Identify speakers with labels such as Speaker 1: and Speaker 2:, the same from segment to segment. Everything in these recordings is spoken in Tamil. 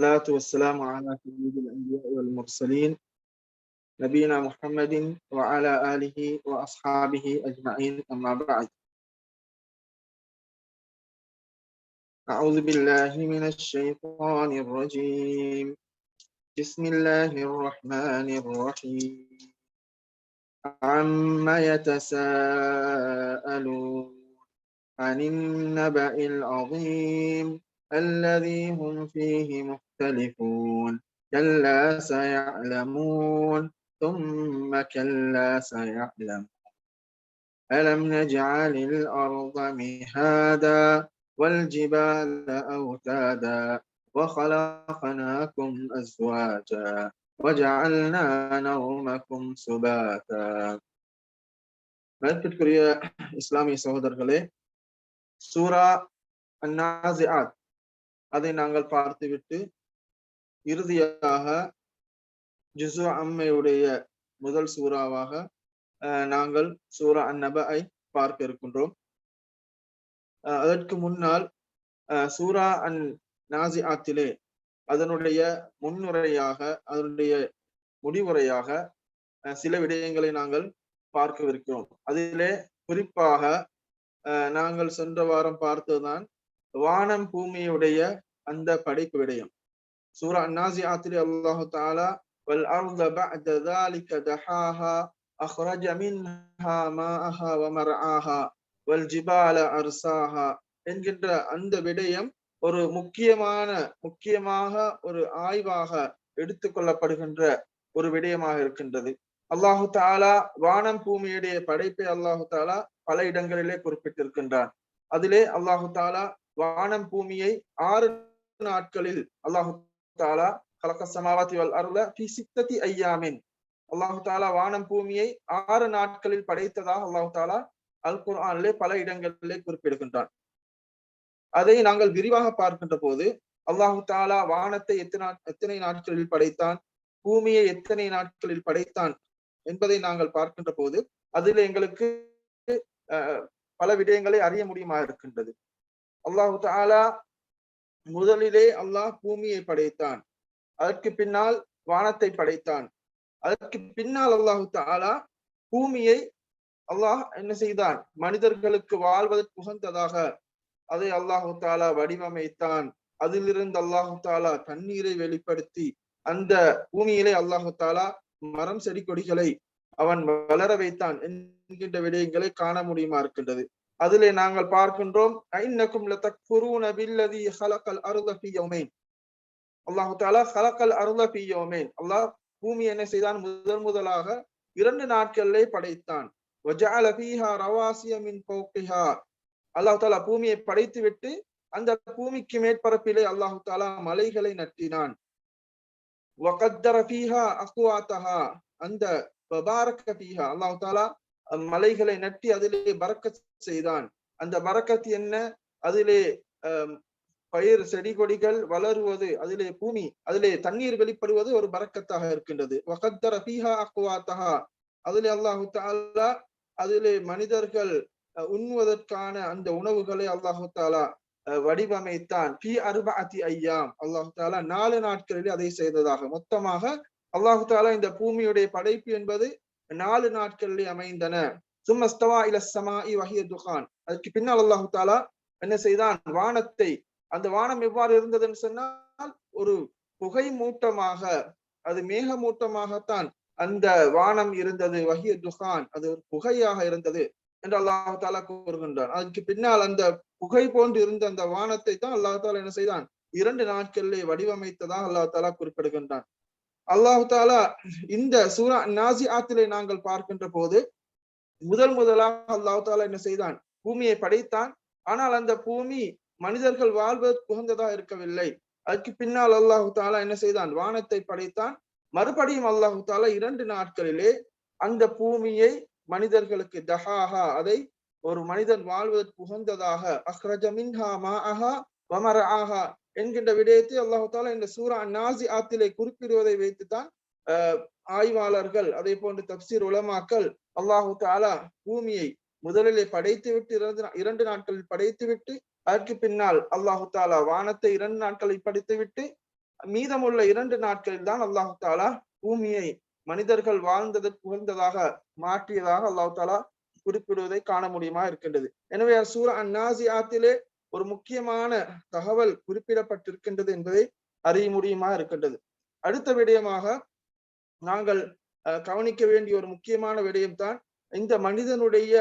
Speaker 1: والصلاة والسلام على سيد الأنبياء والمرسلين نبينا محمد وعلى آله وأصحابه أجمعين أما بعد. أعوذ بالله من الشيطان الرجيم. بسم الله الرحمن الرحيم. عم يتساءلون عن النبأ العظيم الذي هم فيه مختلفون كلا سيعلمون ثم كلا سيعلمون ألم نجعل الأرض مهادا والجبال أوتادا وخلقناكم أزواجا وجعلنا نومكم سباتا மதிப்பிற்குரிய இஸ்லாமிய சகோதரர்களே சூரா அந்நாசிஆத் அதை நாங்கள் பார்த்துவிட்டு இறுதியாக ஜிசு அம்மையுடைய முதல் சூறாவாக நாங்கள் சூரா அந்நபை பார்க்க இருக்கின்றோம் அதற்கு முன்னால் சூரா அன் நாசி ஆத்திலே அதனுடைய முன்னுரையாக அதனுடைய முடிவுரையாக சில விடயங்களை நாங்கள் பார்க்கவிருக்கிறோம். அதிலே குறிப்பாக நாங்கள் சென்ற வாரம் பார்த்ததுதான் வானம் பூமியுடைய அந்த படைப்பு விடயம். சூரா அன்னாசி ஆத்திரி அல்லாஹு தாலா வல் அர்த பஅத ذلك دحاها أخرج منها ماءها ومرعاها والجبال أرساها என்கின்ற அந்த விடயம் ஒரு முக்கியமான முக்கியமாக ஒரு ஆய்வாக எடுத்துக்கொள்ளப்படுகின்ற ஒரு விடயமாக இருக்கின்றது அல்லாஹு தாலா வானம் பூமியுடைய படைப்பை அல்லாஹு தாலா பல இடங்களிலே குறிப்பிட்டிருக்கின்றான் அதிலே அல்லாஹு தாலா வானம் பூமியை ஆறு நாட்களில் அல்லாஹு தாலா கலக்க சமாவாத்தி வல் அருள பி சித்தத்தி ஐயாமின். அல்லாஹு தாலா வானம் பூமியை ஆறு நாட்களில் படைத்ததாக அல்லாஹு தாலா அல் குர்ஆனிலே பல இடங்களிலே குறிப்பிடுகின்றான். அதை நாங்கள் விரிவாக பார்க்கின்ற போது அல்லாஹு தாலா வானத்தை எத்தனை எத்தனை நாட்களில் படைத்தான் பூமியை எத்தனை நாட்களில் படைத்தான் என்பதை நாங்கள் பார்க்கின்ற போது அதில் எங்களுக்கு பல விடயங்களை அறிய முடியுமா இருக்கின்றது. அல்லாஹு தாலா முதலிலே அல்லாஹ் பூமியை படைத்தான். அதற்கு பின்னால் வானத்தை படைத்தான். அதற்கு பின்னால் அல்லாஹு தாலா பூமியை அல்லாஹ் என்ன செய்தான்? மனிதர்களுக்கு வாழ்வதற்கு உகந்ததாக அதை அல்லாஹு தாலா வடிவமைத்தான். அதிலிருந்து அல்லாஹு தாலா தண்ணீரை வெளிப்படுத்தி அந்த பூமியிலே அல்லாஹு தாலா மரம் செடி கொடிகளை அவன் வளர வைத்தான் என்கின்ற விடயங்களை காண முடியுமா இருக்கின்றது. அதிலே நாங்கள் பார்க்கின்றோம் ஐன்னக்கும் லதக்ஃபுரூன பில்லதி ஹலகல் அர்த ஃபீ யௌமைன். அல்லாஹ் தஆலா ஹலகல் அர்த ஃபீ யௌமைன். அல்லாஹ் பூமி என்ன செய்தான்? முதல் முதலாக இரண்டு நாட்களிலே படைத்தான். வஜஅல ஃபீஹா ரவாசிய மின் ஃபௌகிஹா அல்லாஹ் தஆலா பூமியை படைத்து விட்டு அந்த பூமிக்கு மேற்பரப்பிலே அல்லாஹ் தஆலா மலைகளை நட்டினான். வகத்தர ஃபீஹா அக்வாத்தஹா அந்த பபாரக ஃபீஹா. அல்லாஹ் தஆலா மலைகளை நட்டி அதிலே பறக்க செய்தான். அந்த பறக்கத்து என்ன? அதிலே பயிர் செடி கொடிகள் வளருவது அதிலே பூமி அதிலே தண்ணீர் வெளிப்படுவது ஒரு பறக்கத்தாக இருக்கின்றது. வகத்தர அதிலே அல்லாஹு தாலா அதிலே மனிதர்கள் உண்ணுவதற்கான அந்த உணவுகளை அல்லாஹு தாலா வடிவமைத்தான். பி அருபாத்தி ஐயாம். அல்லாஹு தாலா நாலு நாட்களிலே அதை செய்ததாக. மொத்தமாக அல்லாஹு தாலா இந்த பூமியுடைய படைப்பு என்பது நாலு நாட்களிலே அமைந்தன. சும்மஸ்தவா இல சமாஇ வஹிய துகான் அதுக்கு பின்னால் அல்லாஹு தாலா என்ன செய்தான்? வானத்தை அந்த வானம் எவ்வாறு இருந்ததுன்னு சொன்னால் ஒரு புகை மூட்டமாக அது மேகமூட்டமாகத்தான் அந்த வானம் இருந்தது. வஹிய துகான் அது ஒரு புகையாக இருந்தது என்று அல்லாஹு தாலா கூறுகின்றான். அதுக்கு பின்னால் அந்த புகை போன்று இருந்த அந்த வானத்தை தான் அல்லாஹு தாலா என்ன செய்தான்? இரண்டு நாட்களிலே வடிவமைத்ததாக அல்லாஹு தாலா குறிப்பிடுகின்றான். அல்லாஹு தாலா இந்த சூரா நாசி ஆத்திலே நாங்கள் பார்க்கின்ற போது முதல் முதலாக அல்லாஹு தாலா என்ன செய்தான்? பூமியை படைத்தான். ஆனால் அந்த பூமி மனிதர்கள் வாழ்வதற்கு உகந்ததா இருக்கவில்லை. அதுக்கு பின்னால் அல்லாஹு தாலா என்ன செய்தான்? வானத்தை படைத்தான். மறுபடியும் அல்லாஹு தாலா இரண்டு நாட்களிலே அந்த பூமியை மனிதர்களுக்கு தஹாஹா அதை ஒரு மனிதன் வாழ்வதற்கு உகந்ததாக அஹ்ரஜமின்ஹா மா அஹா வமர ஆஹா என்கின்ற விடயத்தை அல்லாஹு தாலா இந்த சூரா நாசி ஆத்திலே குறிப்பிடுவதை வைத்துத்தான் ஆய்வாளர்கள் அதே போன்று தப்சீர் உலமாக்கள் அல்லாஹு தாலா பூமியை முதலிலே படைத்து விட்டு இரண்டு இரண்டு நாட்களில் படைத்து விட்டு அதற்கு பின்னால் அல்லாஹு தாலா வானத்தை இரண்டு நாட்களில் படைத்து விட்டு மீதமுள்ள இரண்டு நாட்களில் தான் அல்லாஹு தாலா பூமியை மனிதர்கள் வாழ்ந்ததற்கு புகழ்ந்ததாக மாற்றியதாக அல்லாஹு தாலா குறிப்பிடுவதை காண முடியுமா இருக்கின்றது. எனவே சூரா அந்நாசி ஆத்திலே ஒரு முக்கியமான தகவல் குறிப்பிடப்பட்டிருக்கின்றது என்பதை அறிய முடியுமா இருக்கின்றது. அடுத்த விடயமாக நாங்கள் கவனிக்க வேண்டிய ஒரு முக்கியமான விடயம்தான் இந்த மனிதனுடைய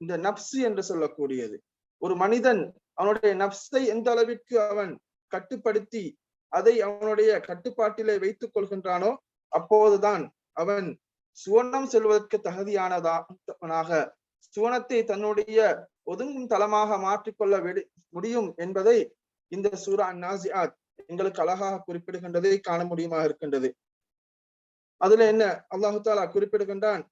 Speaker 1: இந்த நப்சு என்று சொல்லக்கூடியது. ஒரு மனிதன் அவனுடைய நப்சை எந்த அளவிற்கு அவன் கட்டுப்படுத்தி அதை அவனுடைய கட்டுப்பாட்டிலே வைத்துக் கொள்கின்றானோ அப்போதுதான் அவன் சுவனம் செல்வதற்கு தகுதியானதாக சுவனத்தை தன்னுடைய ஒதுங்கும் தளமாக மாற்றிக்கொள்ள முடியும் என்பதை இந்த சூரா நாசியாத் எங்களுக்கு அழகாக குறிப்பிடுகின்றதை காண முடியுமா இருக்கின்றது. அதுல என்ன? அல்லாஹு தாலா குறிப்பிடுகின்றான்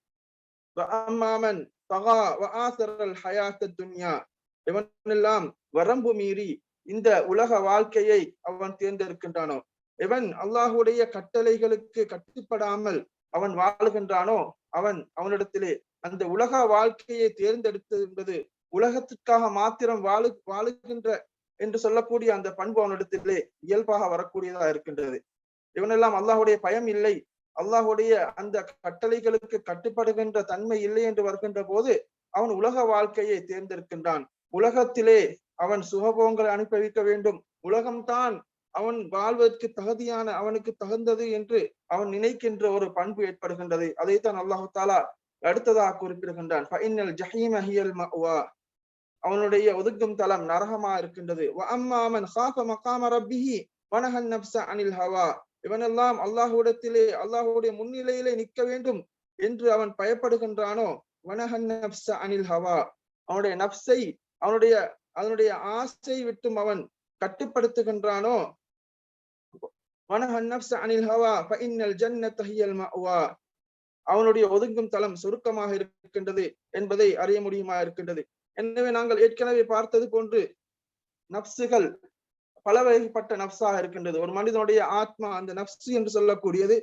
Speaker 1: எவனெல்லாம் வரம்பு மீறி இந்த உலக வாழ்க்கையை அவன் தேர்ந்தெடுக்கின்றானோ எவன் அல்லாஹுடைய கட்டளைகளுக்கு கட்டுப்படாமல் அவன் வாழுகின்றானோ அவன் அவனிடத்திலே அந்த உலக வாழ்க்கையை தேர்ந்தெடுத்தது என்பது உலகத்திற்காக மாத்திரம் வாழு வாழுகின்ற என்று சொல்லக்கூடிய அந்த பண்பு அவனிடத்திலே இயல்பாக வரக்கூடியதா இருக்கின்றது. இவனெல்லாம் அல்லாஹுடைய பயம் இல்லை. அல்லாஹுடைய அந்த கட்டளைகளுக்கு கட்டுப்படுகின்ற தன்மை இல்லை என்று வருகின்ற போது அவன் உலக வாழ்க்கையை தேர்ந்தெடுக்கின்றான். உலகத்திலே அவன் சுகபோகங்களை அனுபவிக்க வேண்டும். உலகம்தான் அவன் வாழ்வதற்கு தகுதியான அவனுக்கு தகுந்தது என்று அவன் நினைக்கின்ற ஒரு பண்பு ஏற்படுகின்றது. அதைத்தான் அல்லாஹு தாலா அடுத்ததாக குறிப்பிடுகின்றான். அவனுடைய ஒதுக்கும் தலம் நரகமா இருக்கின்றது. அனில் ஹவா. இவனெல்லாம் அல்லாஹுடத்திலே அல்லாஹுடைய முன்னிலையிலே நிற்க வேண்டும் என்று அவன் பயப்படுகின்றானோ? வனஹன் அனில் ஹவா. அவனுடைய நப்சை அவனுடைய அதனுடைய ஆசை விட்டும் அவன் கட்டுப்படுத்துகின்றானோ? அனில் ஹவா. அவனுடைய ஒதுங்கும் தளம் சுருக்கமாக இருக்கின்றது என்பதை அறிய முடியுமா இருக்கின்றது. எனவே நாங்கள் ஏற்கனவே பார்த்தது போன்று நப்சுகள் பல வகைப்பட்ட நப்சாக இருக்கின்றது. ஒரு மனிதனுடைய ஆத்மா அந்த நப்சு என்று சொல்லக்கூடியது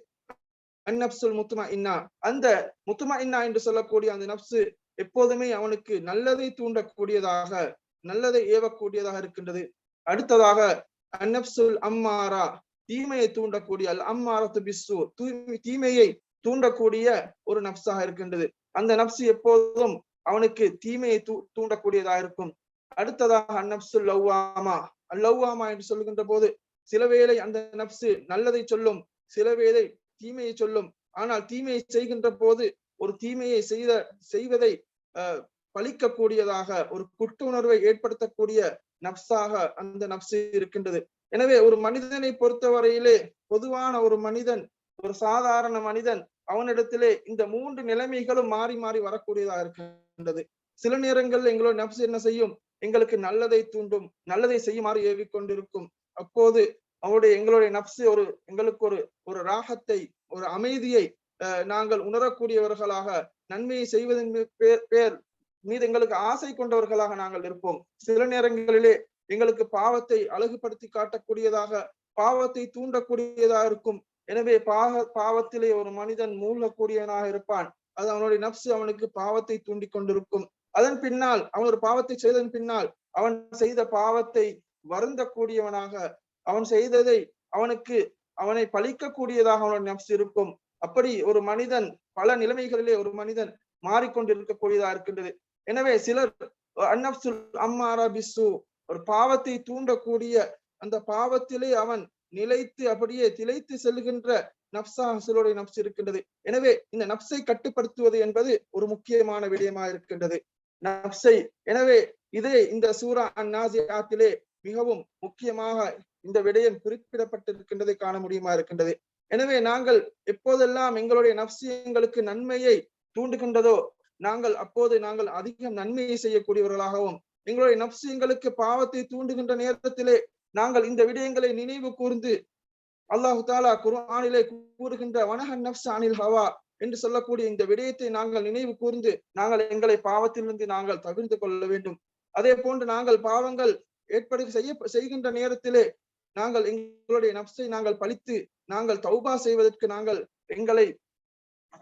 Speaker 1: அந்நப்சுல் முத்துமா இன்னா அந்த முத்துமா இன்னா என்று சொல்லக்கூடிய அந்த நப்சு எப்போதுமே அவனுக்கு நல்லதை தூண்டக்கூடியதாக நல்லதை ஏவக்கூடியதாக இருக்கின்றது. அடுத்ததாக அந்நப்சுல் அம்மாரா தீமையை தூண்டக்கூடிய அல் அம்மாரத்து பிஸ்ஸு தூய்மை தீமையை தூண்டக்கூடிய ஒரு நப்சாக இருக்கின்றது. அந்த நப்சு எப்போதும் அவனுக்கு தீமையை தூ தூண்டக்கூடியதாக இருக்கும். அடுத்ததாக அந்நப்சு லவ்வாமா அல்லவ்வாமா என்று சொல்லுகின்ற போது சில வேளை அந்த நப்சு நல்லதை சொல்லும் சில வேளை தீமையை சொல்லும். ஆனால் தீமையை செய்கின்ற போது ஒரு தீமையை செய்த செய்வதை அஹ் பழிக்கக்கூடியதாக ஒரு குற்ற உணர்வை ஏற்படுத்தக்கூடிய நப்சாக அந்த நப்சு இருக்கின்றது. எனவே ஒரு மனிதனை பொறுத்தவரையிலே பொதுவான ஒரு மனிதன் ஒரு சாதாரண மனிதன் அவனிடத்திலே இந்த மூன்று நிலைமைகளும் மாறி மாறி வரக்கூடியதாக இருக்கின்றது. சில நேரங்கள் எங்களோட நப்சு என்ன செய்யும்? எங்களுக்கு நல்லதை தூண்டும் நல்லதை செய்யுமாறு ஏவிக்கொண்டிருக்கும். அப்போது அவருடைய எங்களுடைய நப்சு ஒரு எங்களுக்கு ஒரு ஒரு ராகத்தை ஒரு அமைதியை நாங்கள் உணரக்கூடியவர்களாக நன்மையை செய்வதன் பேர் மீது எங்களுக்கு ஆசை கொண்டவர்களாக நாங்கள் இருப்போம். சில நேரங்களிலே எங்களுக்கு பாவத்தை அழகுபடுத்தி காட்டக்கூடியதாக பாவத்தை தூண்டக்கூடியதாக இருக்கும். எனவே பாக பாவத்திலே ஒரு மனிதன் மூழ்கக்கூடியவனாக இருப்பான். அது அவனுடைய நப்சு அவனுக்கு பாவத்தை தூண்டி கொண்டிருக்கும். அதன் பின்னால் அவன் ஒரு பாவத்தை செய்ததன் பின்னால் அவன் செய்த பாவத்தை வருந்தக்கூடியவனாக அவன் செய்ததை அவனுக்கு அவனை பழிக்கக்கூடியதாக அவனுடைய நப்சு இருக்கும். அப்படி ஒரு மனிதன் பல நிலைமைகளிலே ஒரு மனிதன் மாறிக்கொண்டிருக்கக்கூடியதா இருக்கின்றது. எனவே சிலர் அந்நப்சுல் அம்மாரா பிசு ஒரு பாவத்தை தூண்டக்கூடிய அந்த பாவத்திலே அவன் நிலைத்து அப்படியே திளைத்து செல்கின்ற நப்சா சிலருடைய நப்சு இருக்கின்றது. எனவே இந்த நப்சை கட்டுப்படுத்துவது என்பது ஒரு முக்கியமான விடயமா இருக்கின்றது. நப்சை எனவே இதே இந்த சூரா அந்நாசியாத்திலே மிகவும் முக்கியமாக இந்த விடயம் குறிப்பிடப்பட்டிருக்கின்றதை காண முடியுமா இருக்கின்றது. எனவே நாங்கள் எப்போதெல்லாம் எங்களுடைய நப்சு எங்களுக்கு நன்மையை தூண்டுகின்றதோ நாங்கள் அப்போது நாங்கள் அதிகம் நன்மையை செய்யக்கூடியவர்களாகவும் எங்களுடைய நப்சு எங்களுக்கு பாவத்தை தூண்டுகின்ற நேரத்திலே நாங்கள் இந்த விடயங்களை நினைவு கூர்ந்து அல்லாஹு தாலா குர்ஆனிலே கூறுகின்ற வனஹன் நப்ஸ் அனில் ஹவா என்று சொல்லக்கூடிய இந்த விடயத்தை நாங்கள் நினைவு கூர்ந்து நாங்கள் எங்களை பாவத்திலிருந்து நாங்கள் தவிர்த்து கொள்ள வேண்டும். அதே போன்று நாங்கள் பாவங்கள் ஏற்படு செய்ய செய்கின்ற நேரத்திலே நாங்கள் எங்களுடைய நப்சை நாங்கள் பழித்து நாங்கள் தௌபா செய்வதற்கு நாங்கள் எங்களை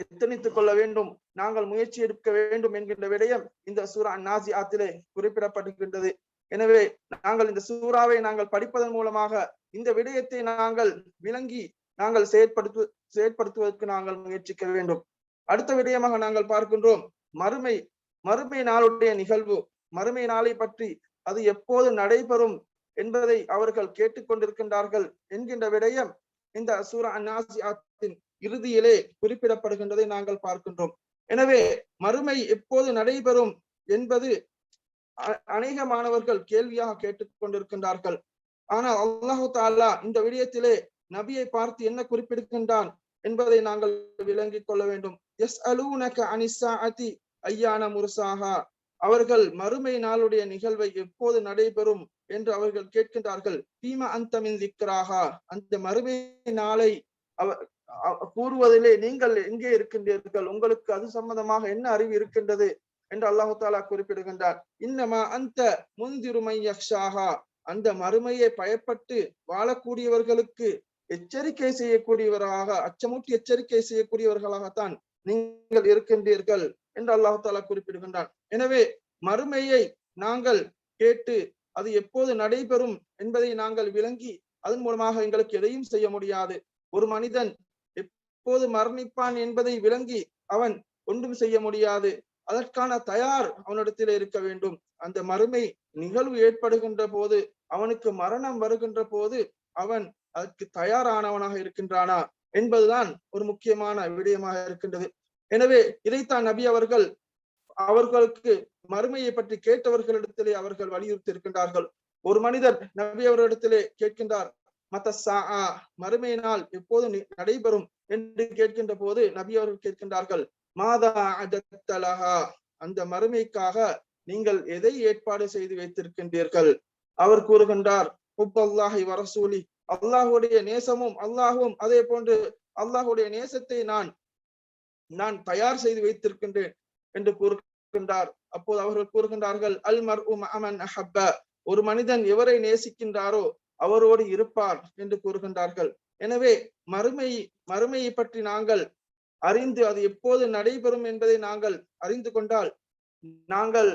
Speaker 1: எத்தனித்துக் கொள்ள வேண்டும் நாங்கள் முயற்சி எடுக்க வேண்டும் என்கின்ற விடயம் இந்த சூரா நாசி ஆத்திலே குறிப்பிடப்படுகின்றது. எனவே நாங்கள் இந்த சூறாவை நாங்கள் படிப்பதன் மூலமாக இந்த விடயத்தை நாங்கள் விளங்கி நாங்கள் செயற்படுத்து செயற்படுத்துவதற்கு நாங்கள் முயற்சிக்க வேண்டும். அடுத்த விடயமாக நாங்கள் பார்க்கின்றோம். மறுமை மறுமை நாளுடைய நிகழ்வு. மறுமை நாளை பற்றி அது எப்போது நடைபெறும் என்பதை அவர்கள் கேட்டுக்கொண்டிருக்கின்றார்கள் என்கின்ற விடயம் இந்த சூரா அந்நாசியாத்தின் இறுதியிலே குறிப்பிடப்படுகின்றதை நாங்கள் பார்க்கின்றோம். எனவே மறுமை எப்போது நடைபெறும் என்பது அநேக மாணவர்கள் கேள்வியாக கேட்டுக்கொண்டிருக்கின்றார்கள் ஆனால் அல்லாஹு தாலா இந்த விடயத்திலே நபியை பார்த்து என்ன குறிப்பிடுகின்றான் என்பதை நாங்கள் விளங்கிக் கொள்ள வேண்டும். எஸ் அலூனக அனிசாஅதி ஐயான முருசாகா அவர்கள் மறுமை நாளுடைய நிகழ்வை எப்போது நடைபெறும் என்று அவர்கள் கேட்கின்றார்கள். பீம அந்தமின் திக்ராகா அந்த மறுமை நாளை அவர் கூறுவதிலே நீங்கள் எங்கே இருக்கின்றீர்கள்? உங்களுக்கு அது சம்பந்தமாக என்ன அறிவு இருக்கின்றது? என்று அல்லாஹு தாலா குறிப்பிடுகின்றார். இன்னமா அந்த முந்திருமை யக்ஷாகா அந்த மறுமையை பயப்பட்டு வாழக்கூடியவர்களுக்கு எச்சரிக்கை செய்யக்கூடியவராக அச்சமூட்டி எச்சரிக்கை செய்யக்கூடியவர்களாகத்தான் நீங்கள் இருக்கின்றீர்கள் என்று அல்லாஹு தாலா குறிப்பிடுகின்றான். எனவே மறுமையை நாங்கள் கேட்டு அது எப்போது நடைபெறும் என்பதை நாங்கள் விளங்கி அதன் மூலமாக எங்களுக்கு எதையும் செய்ய முடியாது. ஒரு மனிதன் எப்போது மரணிப்பான் என்பதை விளங்கி அவன் ஒன்றும் செய்ய முடியாது. அதற்கான தயார் அவனிடத்தில் இருக்க வேண்டும். அந்த மறுமை நிகழ்வு ஏற்படுகின்ற போது அவனுக்கு மரணம் வருகின்ற போது அவன் அதற்கு தயாரானவனாக இருக்கின்றானா என்பதுதான் ஒரு முக்கியமான விடயமாக இருக்கின்றது. எனவே இதைத்தான் நபி அவர்கள் அவர்களுக்கு மறுமையை பற்றி கேட்டவர்களிடத்திலே அவர்கள் வலியுறுத்தி இருக்கின்றார்கள் ஒரு மனிதர் நபி அவர்களிடத்திலே கேட்கின்றார் மத்த சா மறுமை எப்போது நடைபெறும்? என்று கேட்கின்ற போது நபி அவர்கள் கேட்கின்றார்கள் மாதா அஜத்தலஹா அந்த மறுமைக்காக நீங்கள் எதை ஏற்பாடு செய்து வைத்திருக்கின்றீர்கள்? அவர் கூறுகின்றார் உப்பல்லாஹி வரசூலி அல்லாஹுடைய நேசமும் அல்லாஹும் அதே போன்று அல்லாஹுடைய நேசத்தை நான் நான் தயார் செய்து வைத்திருக்கின்றேன் என்று கூறுகின்றார். அப்போது அவர்கள் கூறுகின்றார்கள் அல் மர் உம் அமன் அஹப்ப ஒரு மனிதன் எவரை நேசிக்கின்றாரோ அவரோடு இருப்பார் என்று கூறுகின்றார்கள். எனவே மறுமை மறுமையை பற்றி நாங்கள் அறிந்து அது எப்போது நடைபெறும் என்பதை நாங்கள் அறிந்து கொண்டால் நாங்கள்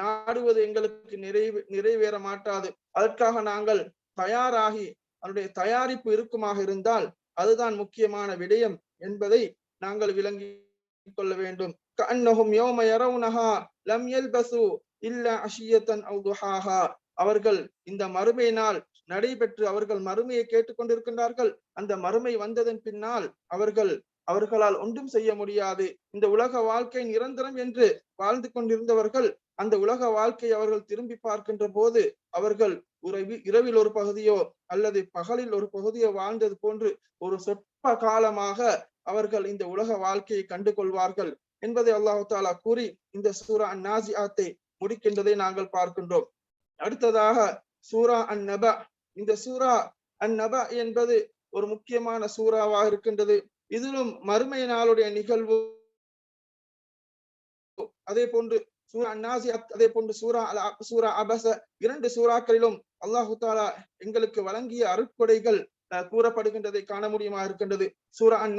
Speaker 1: நாடுவது எங்களுக்கு நிறைவு நிறைவேற மாட்டாது. அதற்காக நாங்கள் தயாராகி அதனுடைய தயாரிப்பு இருக்குமாக இருந்தால் அதுதான் முக்கியமான விடயம் என்பதை நாங்கள் விளங்கி கொள்ள வேண்டும். கண்ணகும் யோம யரவுனஹா லம் யல்பசு இல்ல அஷியத்தன் அவுதுஹாஹா அவர்கள் இந்த மறுமையினால் நடைபெற்று அவர்கள் மறுமையை கேட்டுக்கொண்டிருக்கின்றார்கள் அந்த மறுமை வந்ததன் பின்னால் அவர்கள் அவர்களால் ஒன்றும் செய்ய முடியாது. இந்த உலக வாழ்க்கை நிரந்தரம் என்று வாழ்ந்து கொண்டிருந்தவர்கள் அந்த உலக வாழ்க்கை அவர்கள் திரும்பி பார்க்கின்ற போது அவர்கள் உறவி இரவில் ஒரு பகுதியோ அல்லது பகலில் ஒரு பகுதியோ வாழ்ந்தது போன்று ஒரு சொற்ப காலமாக அவர்கள் இந்த உலக வாழ்க்கையை கண்டு கொள்வார்கள் என்பதை அல்லாஹு தாலா கூறி இந்த சூரா அன் முடிக்கின்றதை நாங்கள் பார்க்கின்றோம். அடுத்ததாக சூரா அன் நபா இந்த சூரா அன் நபா என்பது ஒரு முக்கியமான சூறாவாக இருக்கின்றது. இதிலும் மறுமை நாளுடைய நிகழ்வு. அதே போன்று சூரா நாசியாத் அதே போன்று சூரா சூரா அபச இரண்டு சூறாக்களிலும் அல்லாஹு தாலா எங்களுக்கு வழங்கிய அருட்கொடைகள் கூறப்படுகின்றதை காண முடியுமா இருக்கின்றது. சூரா அன்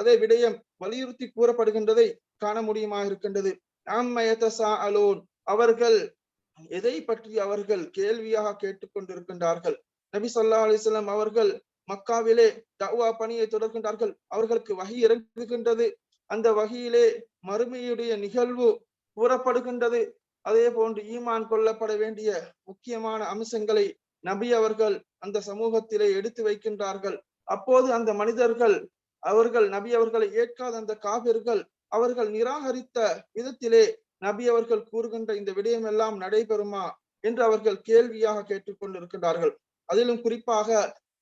Speaker 1: அதே விடயம் வலியுறுத்தி கூறப்படுகின்றதை காண முடியுமா இருக்கின்றது. அலோன் அவர்கள் எதை பற்றி அவர்கள் கேள்வியாக கேட்டுக்கொண்டிருக்கின்றார்கள். நபி சொல்லா அலிஸ்லாம் அவர்கள் மக்காவிலே தவா பணியை தொடர்கின்றார்கள். அவர்களுக்கு வகி இறங்குகின்றது. அந்த வகையிலே மறுமையுடைய நிகழ்வு கூறப்படுகின்றது. அதே போன்று ஈமான் கொள்ளப்பட வேண்டிய முக்கியமான அம்சங்களை நபி அவர்கள் அந்த சமூகத்திலே எடுத்து வைக்கின்றார்கள். அப்போது அந்த மனிதர்கள் அவர்கள் நபி அவர்களை ஏற்காத அந்த காவிர்கள் அவர்கள் நிராகரித்த விதத்திலே நபி அவர்கள் கூறுகின்ற இந்த விடயம் எல்லாம் நடைபெறுமா என்று அவர்கள் கேள்வியாக கேட்டுக்கொண்டிருக்கின்றார்கள். அதிலும் குறிப்பாக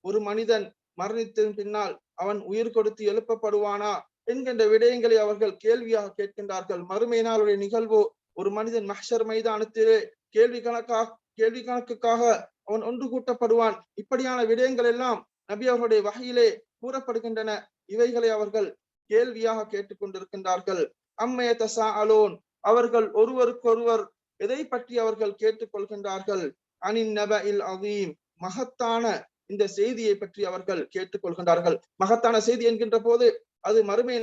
Speaker 1: ஒரு மனிதன் மரணித்தின் பின்னால் அவன் உயிர் கொடுத்து எழுப்பப்படுவானா? என்கின்ற விடயங்களை அவர்கள் கேள்வியாக கேட்கின்றார்கள். மறுமை நாளுடைய நிகழ்வு ஒரு மனிதன் மஹர் மைதானத்திலே கேள்வி கணக்காக கேள்வி கணக்குக்காக அவன் ஒன்று கூட்டப்படுவான். இப்படியான விடயங்கள் எல்லாம் நபி அவர்களுடைய வகையிலே கூறப்படுகின்றன. இவைகளை அவர்கள் கேள்வியாக கேட்டுக்கொண்டிருக்கின்றார்கள். அம்மைய தசா அலோன் அவர்கள் ஒருவருக்கொருவர் எதை பற்றி அவர்கள் கேட்டுக்கொள்கின்றார்கள்? அனின் நப இல் அவீம் மகத்தான இந்த செய்தியை பற்றி அவர்கள் கேட்டுக்கொள்கின்றார்கள். மகத்தான செய்தி என்கின்ற போது அது மறுமை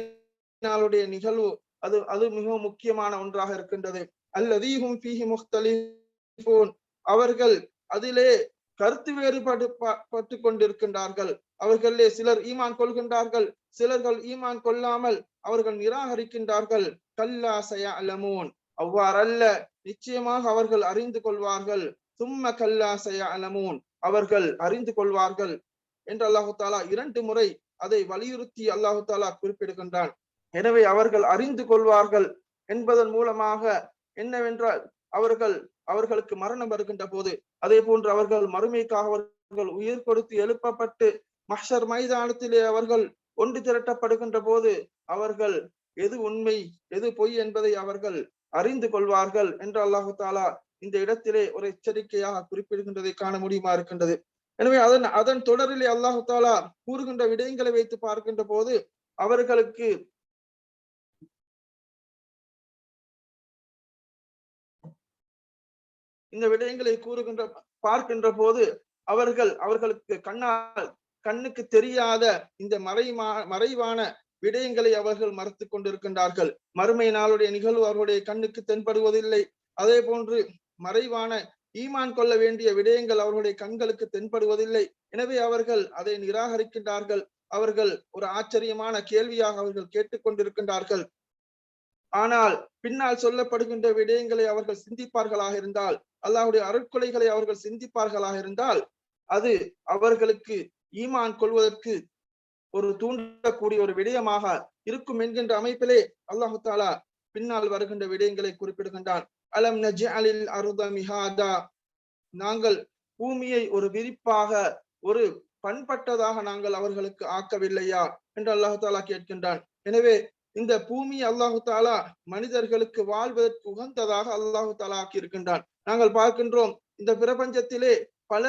Speaker 1: நாளுடைய நிகழ்வு. அது அது மிகவும் முக்கியமான ஒன்றாக இருக்கின்றது. அல்லதீஹும் ஃபீஹி முஹ்தலிஃபூன் அவர்கள் அதிலே கருத்து வேறுபாடு பட்டு கொண்டிருக்கின்றார்கள் அவர்களே சிலர் ஈமான் கொள்கின்றார்கள். சிலர்கள் ஈமான் கொள்ளாமல் அவர்கள் நிராகரிக்கின்றார்கள். கல்லா சயா அலமூன் அவ்வாறல்ல நிச்சயமாக அவர்கள் அறிந்து கொள்வார்கள். சும்ம கல்லா சயா அலமூன் அவர்கள் அறிந்து கொள்வார்கள் என்று அல்லாஹு தாலா இரண்டு முறை அதை வலியுறுத்தி அல்லாஹு தாலா குறிப்பிடுகின்றான். எனவே அவர்கள் அறிந்து கொள்வார்கள் என்பதன் மூலமாக என்னவென்றால் அவர்கள் அவர்களுக்கு மரணம் வருகின்ற போது அதே போன்று அவர்கள் மறுமைக்காக அவர்கள் உயிர் கொடுத்து எழுப்பப்பட்டு மஹர் மைதானத்திலே அவர்கள் ஒன்று திரட்டப்படுகின்ற போது அவர்கள் எது உண்மை எது பொய் என்பதை அவர்கள் அறிந்து கொள்வார்கள் என்று அல்லாஹு தாலா இந்த இடத்திலே ஒரு எச்சரிக்கையாக குறிப்பிடுகின்றதை காண முடியுமா இருக்கின்றது? எனவே அதன் அதன் தொடரிலே அல்லாஹு தாலா கூறுகின்ற விடயங்களை வைத்து பார்க்கின்ற போது அவர்களுக்கு இந்த விடயங்களை கூறுகின்ற பார்க்கின்ற போது அவர்கள் அவர்களுக்கு கண்ணால் கண்ணுக்கு தெரியாத இந்த மறைமா மறைவான விடயங்களை அவர்கள் மறுத்து கொண்டிருக்கின்றார்கள். மறுமை நாளுடைய நிகழ்வு அவர்களுடைய கண்ணுக்கு தென்படுவதில்லை. அதே போன்று மறைவான ஈமான் கொள்ள வேண்டிய விடயங்கள் அவர்களுடைய கண்களுக்கு தென்படுவதில்லை. எனவே அவர்கள் அதை நிராகரிக்கின்றார்கள். அவர்கள் ஒரு ஆச்சரியமான கேள்வியாக அவர்கள் கேட்டுக்கொண்டிருக்கின்றார்கள் ஆனால் பின்னால் சொல்லப்படுகின்ற விடயங்களை அவர்கள் சிந்திப்பார்களாக இருந்தால் அல்லாஹுடைய அருட்கொலைகளை அவர்கள் சிந்திப்பார்களாக இருந்தால் அது அவர்களுக்கு ஈமான் கொள்வதற்கு ஒரு தூண்டக்கூடிய ஒரு விடயமாக இருக்கும் என்கின்ற அமைப்பிலே அல்லாஹு தாலா பின்னால் வருகின்ற விடயங்களை குறிப்பிடுகின்றான். அலம் நஜ்அலில் அருத மிகாதா நாங்கள் பூமியை ஒரு விரிப்பாக ஒரு பண்பட்டதாக நாங்கள் அவர்களுக்கு ஆக்கவில்லையா? என்று அல்லாஹு தாலா கேட்கின்றான். எனவே இந்த பூமி அல்லாஹு தாலா மனிதர்களுக்கு வாழ்வதற்கு உகந்ததாக அல்லாஹு தாலா ஆக்கி இருக்கின்றான் நாங்கள் பார்க்கின்றோம் இந்த பிரபஞ்சத்திலே பல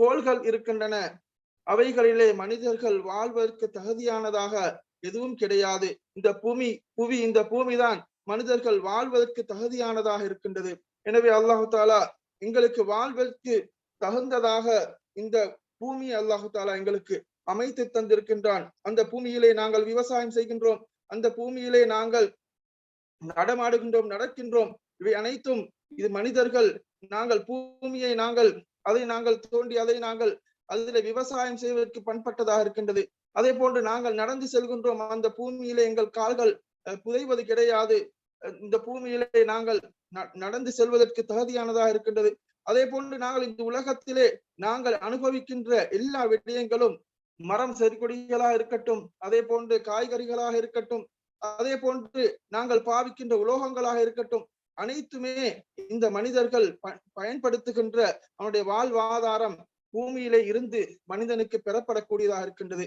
Speaker 1: கோள்கள் இருக்கின்றன. அவைகளிலே மனிதர்கள் வாழ்வதற்கு தகுதியானதாக எதுவும் கிடையாது. இந்த பூமி புவி இந்த பூமிதான். மனிதர்கள் வாழ்வதற்கு தகுதியானதாக இருக்கின்றது. எனவே அல்லாஹு தாலா எங்களுக்கு வாழ்வதற்கு தகுந்ததாக இந்த பூமி அல்லாஹு தாலா எங்களுக்கு அமைத்து தந்திருக்கின்றான். அந்த பூமியிலே நாங்கள் விவசாயம் செய்கின்றோம். அந்த பூமியிலே நாங்கள் நடமாடுகின்றோம் நடக்கின்றோம். இவை அனைத்தும் இது மனிதர்கள் நாங்கள் பூமியை நாங்கள் அதை நாங்கள் தோண்டி அதை நாங்கள் அதில் விவசாயம் செய்வதற்கு பண்பட்டதாக இருக்கின்றது. அதே போன்று நாங்கள் நடந்து செல்கின்றோம். அந்த பூமியிலே எங்கள் கால்கள் புதைவது கிடையாது. இந்த பூமியிலே நாங்கள் நடந்து செல்வதற்கு தகுதியானதாக இருக்கின்றது. அதே போன்று நாங்கள் இந்த உலகத்திலே நாங்கள் அனுபவிக்கின்ற எல்லா விடயங்களும் மரம் செறிகொடிகளாக இருக்கட்டும் அதே போன்று காய்கறிகளாக இருக்கட்டும் அதே போன்று நாங்கள் பாவிக்கின்ற உலோகங்களாக இருக்கட்டும் அனைத்துமே இந்த மனிதர்கள் பயன்படுத்துகின்ற அவனுடைய வாழ்வாதாரம் பூமியிலே இருந்து மனிதனுக்கு பெறப்படக்கூடியதாக இருக்கின்றது.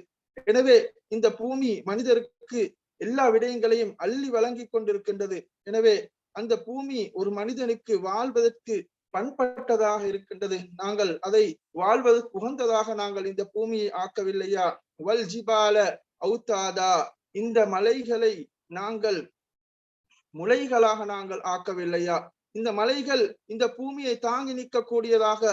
Speaker 1: எனவே இந்த பூமி மனிதருக்கு எல்லா விடயங்களையும் அள்ளி வழங்கி கொண்டிருக்கின்றது. எனவே அந்த பூமி ஒரு மனிதனுக்கு வாழ்வதற்கு பண்பட்டதாக இருக்கின்றது. நாங்கள் அதை வாழ்வதற்கு உகந்ததாக நாங்கள் இந்த பூமியை ஆக்கவில்லையா? வல் ஜிபால அவுத்தாதா இந்த மலைகளை நாங்கள் முளைகளாக நாங்கள் ஆக்கவில்லையா? இந்த மலைகள் இந்த பூமியை தாங்கி நிற்கக்கூடியதாக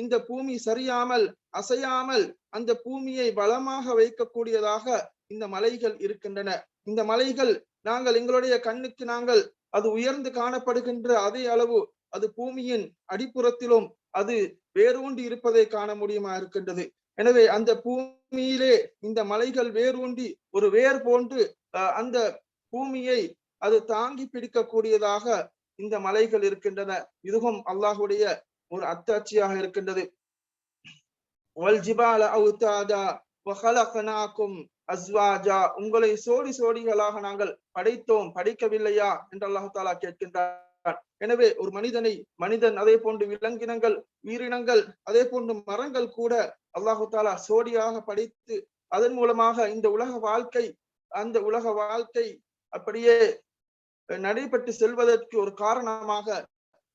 Speaker 1: இந்த பூமி சரியாமல் அசையாமல் அந்த பூமியை பலமாக வைக்கக்கூடியதாக இந்த மலைகள் இருக்கின்றன. இந்த மலைகள் நாங்கள் எங்களுடைய கண்ணுக்கு நாங்கள் அது உயர்ந்து காணப்படுகின்ற அதே அளவு அது பூமியின் அடிப்புறத்திலும் அது வேரூண்டி இருப்பதை காண முடியுமா இருக்கின்றது. எனவே அந்த பூமியிலே இந்த மலைகள் வேரூண்டி ஒரு வேர் போன்று அந்த பூமியை அது தாங்கி பிடிக்கக்கூடியதாக இந்த மலைகள் இருக்கின்றன. இதுவும் அல்லாஹுடைய ஒரு அத்தாட்சியாக இருக்கின்றது. அஸ்வாஜா உங்களை சோடி சோடிகளாக நாங்கள் படைத்தோம் படைக்கவில்லையா? என்று அல்லாஹு தாலா கேட்கின்றார். எனவே ஒரு மனிதனை மனிதன் அதே போன்று விலங்கினங்கள் உயிரினங்கள் அதே போன்று மரங்கள் கூட அல்லாஹு தாலா சோடியாக படைத்து அதன் மூலமாக இந்த உலக வாழ்க்கை அந்த உலக வாழ்க்கை அப்படியே நடைபெற்று செல்வதற்கு ஒரு காரணமாக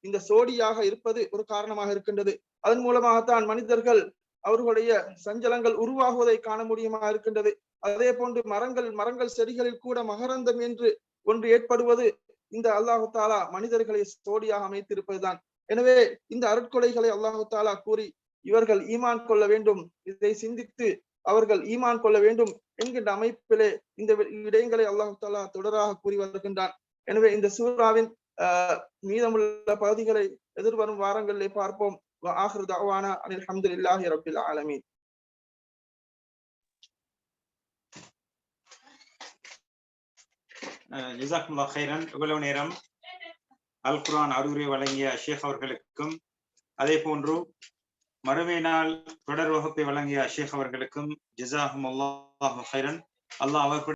Speaker 1: இந்த சோடியாக இருப்பது ஒரு காரணமாக இருக்கின்றது. அதன் மூலமாகத்தான் மனிதர்கள் அவர்களுடைய சஞ்சலங்கள் உருவாகுவதை காண முடியுமா இருக்கின்றது. அதே போன்று மரங்கள் மரங்கள் செடிகளில் கூட மகரந்தம் என்று ஒன்று ஏற்படுவது இந்த அல்லாஹு தாலா மனிதர்களை சோடியாக அமைத்திருப்பதுதான். எனவே இந்த அருட்கொலைகளை அல்லாஹு தாலா கூறி இவர்கள் ஈமான் கொள்ள வேண்டும். இதை சிந்தித்து அவர்கள் ஈமான் கொள்ள வேண்டும் என்கின்ற அமைப்பிலே இந்த விடயங்களை அல்லாஹு தாலா தொடராக கூறி வருகின்றான். எனவே இந்த சூராவின் அஹ் மீதமுள்ள பகுதிகளை எதிர்வரும் வாரங்களிலே பார்ப்போம். ஆஹ்ரு தாவானா அனில் அஹமதுல்லாஹி ரபில் ஆலமீன்.
Speaker 2: ஜிசாக்முல்லா ஹைரன் இவ்வளவு நேரம் அல் குரான் அறிவுரை வழங்கிய ஷேக் அவர்களுக்கும் அதே போன்று மறுமை நாள் தொடர் வகுப்பை வழங்கிய ஷேக் அவர்களுக்கும் ஜிசாஹும் அல்லாஹ் ஹைரன் அல்லாஹ் அவர்